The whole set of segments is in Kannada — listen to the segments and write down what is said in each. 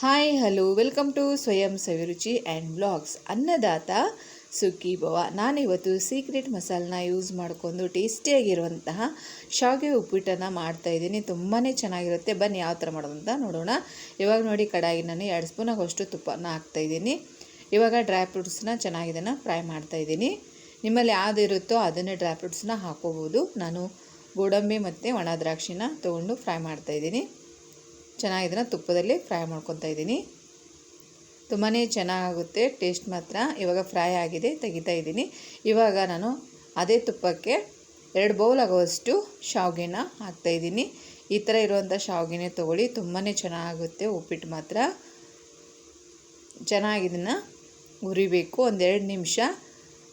ಹಾಯ್ ಹಲೋ ವೆಲ್ಕಮ್ ಟು ಸ್ವಯಂ ಸವಿರುಚಿ ಆ್ಯಂಡ್ ಬ್ಲಾಗ್ಸ್ ಅನ್ನದಾತ ಸುಗ್ಗಿ ಭವ ನಾನಿವತ್ತು ಸೀಕ್ರೆಟ್ ಮಸಾಲನ ಯೂಸ್ ಮಾಡಿಕೊಂಡು ಟೇಸ್ಟಿಯಾಗಿರುವಂತಹ ಶಾವಿಗೆ ಉಪ್ಪಿಟ್ಟನ್ನು ಮಾಡ್ತಾಯಿದ್ದೀನಿ ತುಂಬಾ ಚೆನ್ನಾಗಿರುತ್ತೆ. ಬನ್ನಿ ಯಾವ ಥರ ಮಾಡೋದು ಅಂತ ನೋಡೋಣ. ಇವಾಗ ನೋಡಿ ಕಡಾಯಿ ನಾನು ಎರಡು ಸ್ಪೂನ್ ಅಷ್ಟು ತುಪ್ಪನ ಹಾಕ್ತಾಯಿದ್ದೀನಿ ಇವಾಗ ಡ್ರೈ ಫ್ರೂಟ್ಸ್ನ ಚೆನ್ನಾಗಿದನ್ನು ಫ್ರೈ ಮಾಡ್ತಾ ಇದ್ದೀನಿ. ನಿಮ್ಮಲ್ಲಿ ಯಾವ್ದು ಇರುತ್ತೋ ಅದನ್ನೇ ಡ್ರೈ ಫ್ರೂಟ್ಸ್ನ ಹಾಕೋಬೋದು. ನಾನು ಗೋಡಂಬಿ ಮತ್ತು ಒಣ ದ್ರಾಕ್ಷಿನ ತೊಗೊಂಡು ಫ್ರೈ ಮಾಡ್ತಾಯಿದ್ದೀನಿ ಚೆನ್ನಾಗಿ ತುಪ್ಪದಲ್ಲಿ ಫ್ರೈ ಮಾಡ್ಕೊತಾ ಇದ್ದೀನಿ. ತುಂಬಾ ಚೆನ್ನಾಗುತ್ತೆ ಟೇಸ್ಟ್ ಮಾತ್ರ. ಇವಾಗ ಫ್ರೈ ಆಗಿದೆ, ತೆಗಿತಾ ಇದ್ದೀನಿ. ಇವಾಗ ನಾನು ಅದೇ ತುಪ್ಪಕ್ಕೆ ಎರಡು ಬೌಲ್ ಆಗುವಷ್ಟು ಶಾವಿಗೆನ ಹಾಕ್ತಾಯಿದ್ದೀನಿ ಈ ಥರ ಇರುವಂಥ ಶಾವಿಗೆನೇ ತೊಗೊಳ್ಳಿ ತುಂಬಾ ಚೆನ್ನಾಗುತ್ತೆ ಉಪ್ಪಿಟ್ಟು ಮಾತ್ರ. ಚೆನ್ನಾಗಿದನ್ನು ಹುರಿಬೇಕು, ಒಂದೆರಡು ನಿಮಿಷ.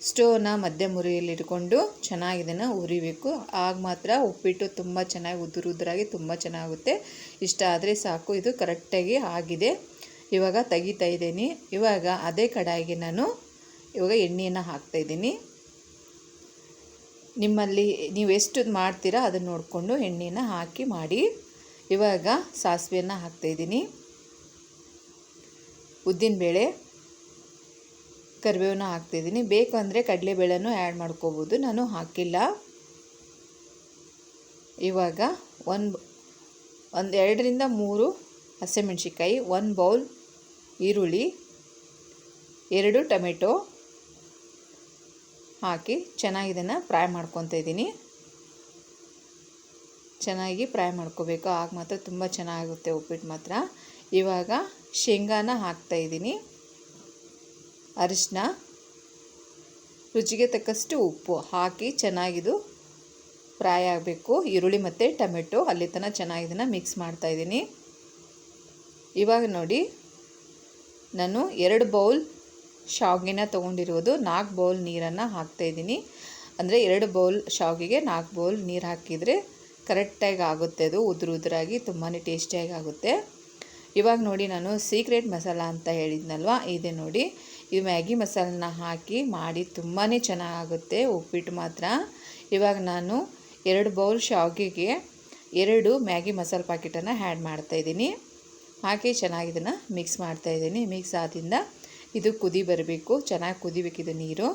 ಸ್ಟೋವ್ನ ಮಧ್ಯ ಮುರಿಯಲ್ಲಿಟ್ಕೊಂಡು ಚೆನ್ನಾಗಿ ಇದನ್ನು ಉರಿಬೇಕು ಆಗ ಮಾತ್ರ ಉಪ್ಪಿಟ್ಟು ತುಂಬ ಚೆನ್ನಾಗಿ ಉದುರು ಉದುರಾಗಿ ತುಂಬ ಚೆನ್ನಾಗುತ್ತೆ. ಇಷ್ಟ ಆದರೆ ಸಾಕು, ಇದು ಕರೆಕ್ಟಾಗಿ ಆಗಿದೆ. ಇವಾಗ ತೆಗಿತಾ ಇದ್ದೀನಿ. ಇವಾಗ ಅದೇ ಕಡಾಯಿಗೆ ನಾನು ಇವಾಗ ಎಣ್ಣೆಯನ್ನು ಹಾಕ್ತಾಯಿದ್ದೀನಿ ನಿಮ್ಮಲ್ಲಿ ನೀವು ಎಷ್ಟು ಮಾಡ್ತೀರಾ ಅದನ್ನು ನೋಡಿಕೊಂಡು ಎಣ್ಣೆನ ಹಾಕಿ ಮಾಡಿ. ಇವಾಗ ಸಾಸಿವೆಯನ್ನು ಹಾಕ್ತಾಯಿದ್ದೀನಿ ಉದ್ದಿನಬೇಳೆ ಕರಿಬೇವನ್ನ ಹಾಕ್ತಿದ್ದೀನಿ. ಬೇಕು ಅಂದರೆ ಕಡಲೆಬೇಳೆನೂ ಆ್ಯಡ್ ಮಾಡ್ಕೋಬೋದು. ನಾನು ಹಾಕಿಲ್ಲ. ಇವಾಗ ಒಂದು ಒಂದು ಎರಡರಿಂದ ಮೂರು ಹಸಿಮೆಣ್ಸಿಕಾಯಿ ಒಂದು ಬೌಲ್ ಈರುಳ್ಳಿ, ಎರಡು ಟೊಮೆಟೊ ಹಾಕಿ ಚೆನ್ನಾಗಿ ಇದನ್ನು ಫ್ರೈ ಮಾಡ್ಕೊತ ಇದ್ದೀನಿ. ಚೆನ್ನಾಗಿ ಫ್ರೈ ಮಾಡ್ಕೋಬೇಕು. ಆಗ ಮಾತ್ರ ತುಂಬ ಚೆನ್ನಾಗುತ್ತೆ ಉಪ್ಪಿಟ್ಟು ಮಾತ್ರ. ಇವಾಗ ಶೇಂಗಾನ ಹಾಕ್ತಾಯಿದ್ದೀನಿ ಅರಿಶಿನ, ರುಚಿಗೆ ತಕ್ಕಷ್ಟು ಉಪ್ಪು ಹಾಕಿ ಚೆನ್ನಾಗಿದು ಫ್ರೈ ಆಗಬೇಕು. ಈರುಳ್ಳಿ ಮತ್ತು ಟೊಮೆಟೊ, ಅಲ್ಲಿ ತನಕ ಚೆನ್ನಾಗಿ ಮಿಕ್ಸ್ ಮಾಡ್ತಾಯಿದ್ದೀನಿ ಇವಾಗ ನೋಡಿ, ನಾನು ಎರಡು ಬೌಲ್ ಶಾವಿಗೆನ ತೊಗೊಂಡಿರೋದು. ನಾಲ್ಕು ಬೌಲ್ ನೀರನ್ನು ಹಾಕ್ತಾಯಿದ್ದೀನಿ ಅಂದರೆ ಎರಡು ಬೌಲ್ ಶಾವಿಗೆಗೆ ನಾಲ್ಕು ಬೌಲ್ ನೀರು ಹಾಕಿದರೆ ಕರೆಕ್ಟಾಗಿ ಆಗುತ್ತೆ. ಅದು ಉದುರು ಉದುರಾಗಿ ತುಂಬಾ ಟೇಸ್ಟಿಯಾಗಿ ಆಗುತ್ತೆ. ಇವಾಗ ನೋಡಿ, ನಾನು ಸೀಕ್ರೆಟ್ ಮಸಾಲ ಅಂತ ಹೇಳಿದ್ನಲ್ವ? ಇದೆ ನೋಡಿ. ಈ ಮ್ಯಾಗಿ ಮಸಾಲನ್ನ ಹಾಕಿ ಮಾಡಿ ತುಂಬಾ ಚೆನ್ನಾಗುತ್ತೆ ಉಪ್ಪಿಟ್ಟು ಮಾತ್ರ. ಇವಾಗ ನಾನು ಎರಡು ಬೌಲ್ ಶಾವಿಗೆಗೆ ಎರಡು ಮ್ಯಾಗಿ ಮಸಾಲೆ ಪ್ಯಾಕೆಟನ್ನು ಆ್ಯಡ್ ಮಾಡ್ತಾಯಿದ್ದೀನಿ ಹಾಕಿ ಚೆನ್ನಾಗಿ ಇದನ್ನು ಮಿಕ್ಸ್ ಮಾಡ್ತಾಯಿದ್ದೀನಿ ಮಿಕ್ಸ್ ಆದಿಂದ ಇದು ಕುದಿ ಬರಬೇಕು. ಚೆನ್ನಾಗಿ ಕುದಿಬೇಕಿದು ನೀರು.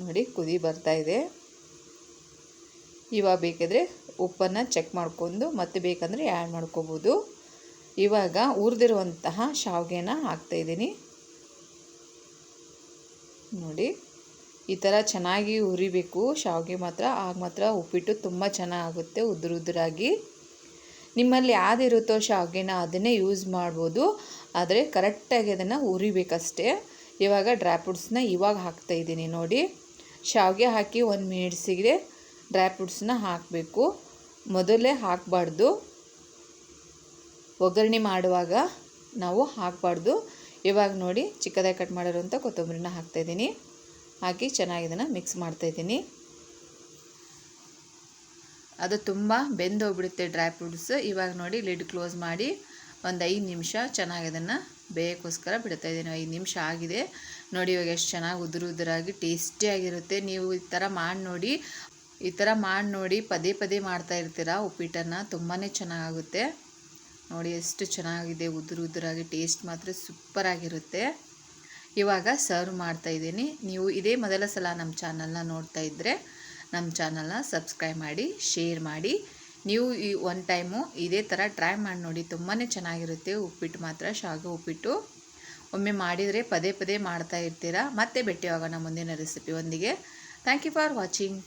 ನೋಡಿ ಕುದಿ ಬರ್ತಾಯಿದೆ ಇವಾಗ ಬೇಕಿದ್ರೆ ಉಪ್ಪನ್ನು ಚೆಕ್ ಮಾಡ್ಕೊಂಡು ಮತ್ತೆ ಬೇಕಂದರೆ ಆ್ಯಡ್ ಮಾಡ್ಕೋಬೋದು. ಇವಾಗ ಹುರಿದಿರುವಂತಹ ಶಾವಿಗೆನ ಹಾಕ್ತಾಯಿದ್ದೀನಿ ನೋಡಿ, ಈ ಥರ ಚೆನ್ನಾಗಿ ಉರಿಬೇಕು ಶಾವಿಗೆ ಮಾತ್ರ, ಆಗ ಮಾತ್ರ ಉಪ್ಪಿಟ್ಟು ತುಂಬ ಚೆನ್ನಾಗುತ್ತೆ, ಉದುರು ಉದುರಾಗಿ. ನಿಮ್ಮಲ್ಲಿ ಯಾವುದಿರುತ್ತೋ ಶಾವಿಗೆನ ಅದನ್ನೇ ಯೂಸ್ ಮಾಡ್ಬೋದು. ಆದರೆ ಕರೆಕ್ಟಾಗಿ ಅದನ್ನು ಉರಿಬೇಕಷ್ಟೇ ಇವಾಗ ಡ್ರೈ ಫ್ರೂಟ್ಸ್ನ ಇವಾಗ ಹಾಕ್ತಾಯಿದ್ದೀನಿ ನೋಡಿ. ಶಾವಿಗೆ ಹಾಕಿ ಒಂದು ಮಿನಿಟ್ಸಿಗೆ ಡ್ರೈ ಫ್ರೂಟ್ಸ್ನ ಹಾಕಬೇಕು. ಮೊದಲೇ ಹಾಕಬಾರ್ದು. ಒಗ್ಗರಣೆ ಮಾಡುವಾಗ ನಾವು ಹಾಕಬಾರ್ದು. ಇವಾಗ ನೋಡಿ ಚಿಕ್ಕದಾಗಿ ಕಟ್ ಮಾಡಿರೋಂಥ ಕೊತ್ತಂಬರಿನ ಹಾಕ್ತಾಯಿದ್ದೀನಿ ಹಾಕಿ ಚೆನ್ನಾಗಿ ಇದನ್ನು ಮಿಕ್ಸ್ ಮಾಡ್ತಾಯಿದ್ದೀನಿ ಅದು ತುಂಬ ಬೆಂದೋಗ್ಬಿಡುತ್ತೆ ಡ್ರೈ ಫ್ರೂಟ್ಸ್. ಇವಾಗ ನೋಡಿ ಲಿಡ್ ಕ್ಲೋಸ್ ಮಾಡಿ ಒಂದು ಐದು ನಿಮಿಷ ಚೆನ್ನಾಗಿ ಅದನ್ನು ಬೇಯಕ್ಕೋಸ್ಕರ ಬಿಡ್ತಾಯಿದ್ದೀನಿ ಐದು ನಿಮಿಷ ಆಗಿದೆ. ನೋಡಿ ಇವಾಗ ಎಷ್ಟು ಚೆನ್ನಾಗಿ ಉದುರು ಉದುರಾಗಿ ಟೇಸ್ಟಿಯಾಗಿರುತ್ತೆ ನೀವು ಈ ಥರ ಮಾಡಿ ನೋಡಿ, ಈ ಥರ ಮಾಡಿ ನೋಡಿ ಪದೇ ಪದೇ ಮಾಡ್ತಾ ಇರ್ತೀರ. ಉಪ್ಪಿಟ್ಟನ್ನು ತುಂಬಾ ಚೆನ್ನಾಗಾಗುತ್ತೆ. ನೋಡಿ ಎಷ್ಟು ಚೆನ್ನಾಗಿದೆ, ಉದುರು ಉದುರಾಗಿ ಟೇಸ್ಟ್ ಮಾತ್ರ ಸೂಪರಾಗಿರುತ್ತೆ ಇವಾಗ ಸರ್ವ್ ಮಾಡ್ತಾಯಿದ್ದೀನಿ ನೀವು ಇದೇ ಮೊದಲ ಸಲ ನಮ್ಮ ಚಾನಲ್ನ ನೋಡ್ತಾ ಇದ್ದರೆ ನಮ್ಮ ಚಾನಲ್ನ ಸಬ್ಸ್ಕ್ರೈಬ್ ಮಾಡಿ ಶೇರ್ ಮಾಡಿ. ನೀವು ಈ ಒನ್ ಟೈಮು ಇದೇ ಥರ ಟ್ರೈ ಮಾಡಿ ನೋಡಿ ತುಂಬಾ ಚೆನ್ನಾಗಿರುತ್ತೆ. ಉಪ್ಪಿಟ್ಟು ಮಾತ್ರ ಶಾವಿಗೆ ಉಪ್ಪಿಟ್ಟು. ಒಮ್ಮೆ ಮಾಡಿದರೆ ಪದೇ ಪದೇ ಮಾಡ್ತಾ ಇರ್ತೀರಾ? ಮತ್ತೆ ಭೇಟಿಯಾಗೋಣ ಮುಂದಿನ ರೆಸಿಪಿ ಒಂದಿಗೆ. Thank you for watching